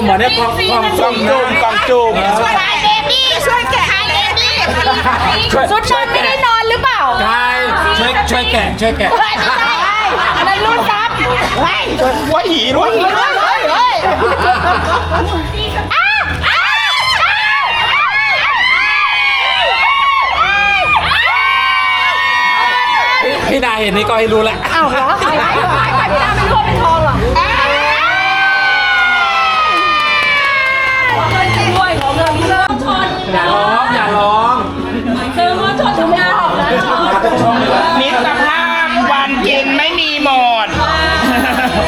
มเหรอเนี่ยกล่องกล่องกล่องจุ่มกล่องจุ่มช่วยเบบี้ช่วยแกะเบบี้ช่วยสุดนอนไม่ได้นอนหรือเปล่าใช่ช่วยช่วยแกะช่วยแกะเฮ้ยไม่ใช่นนั้นรุ่นซับเฮ้ยว่าหีด้วยเฮ้ยเฮ้ยเฮ้ยอ้าวอ้าวอ้าวพี่นายเห็นนี่ก็ให้รู้แหละอ้าวเหรอ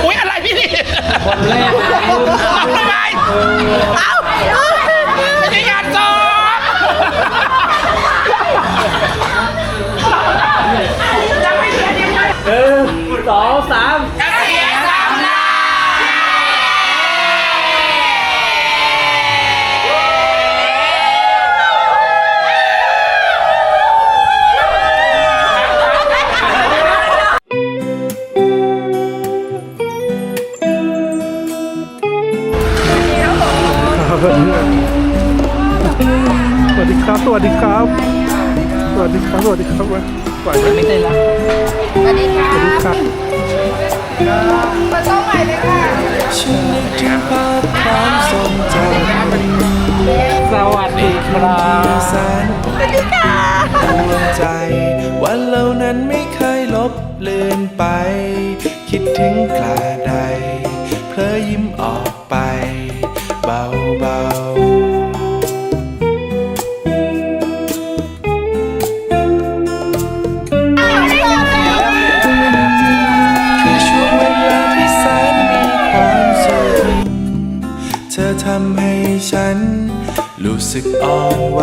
อุ้ยอะไรพี่นี่คนแรกนะเอาทำไมเอ้าไม่ใช่งานศพสองสามเกษียณส สวัสดีครับ สวัสดีครับ สวัสดีครับ สวัสดีครับว่าไหวไหมไม่ได้ละสวัสดีค่ะสวัสดีครับเปิดโต๊ะใหม่เลยค่ะฉันนึกถึงภาพความทรงจสวัสดีครับำแสนอุ่นดวงใจ วันเหล่านั้นไม่เคยลบเลือนไป คิดถึงคลาใดเพลอยิ้มออกไป เบาเบาๆคือช่วงเวลาที่แสนมีความสุขเธอทำให้ฉัน รู้สึกอ่อนไหว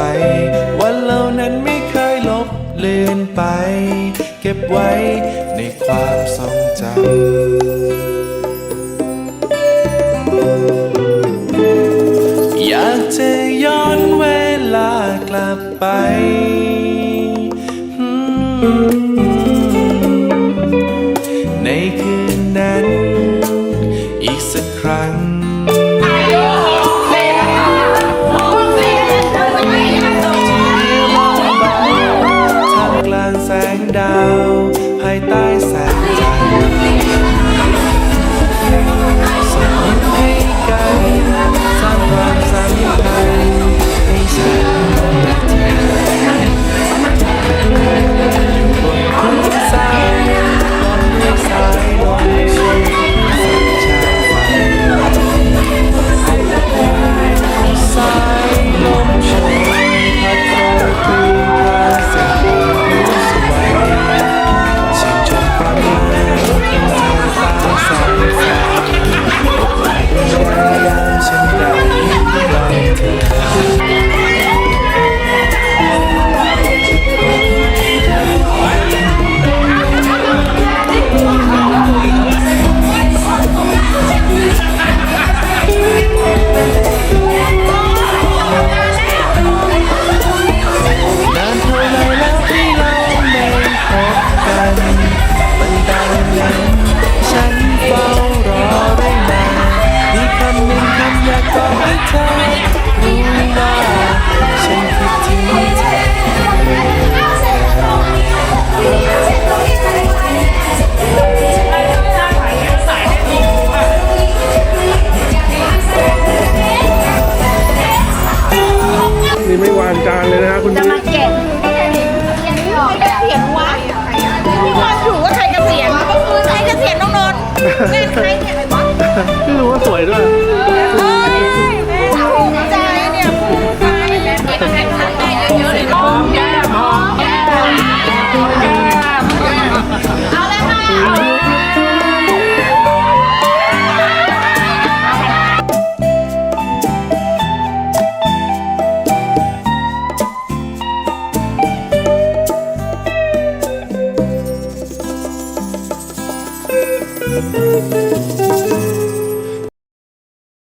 วันเหล่านั้นไม่เคยลบเลือนไป เก็บไว้ในความทรงจำากจะย้อนเวลากลับไปในคืนนั้น อีกสักครั้ง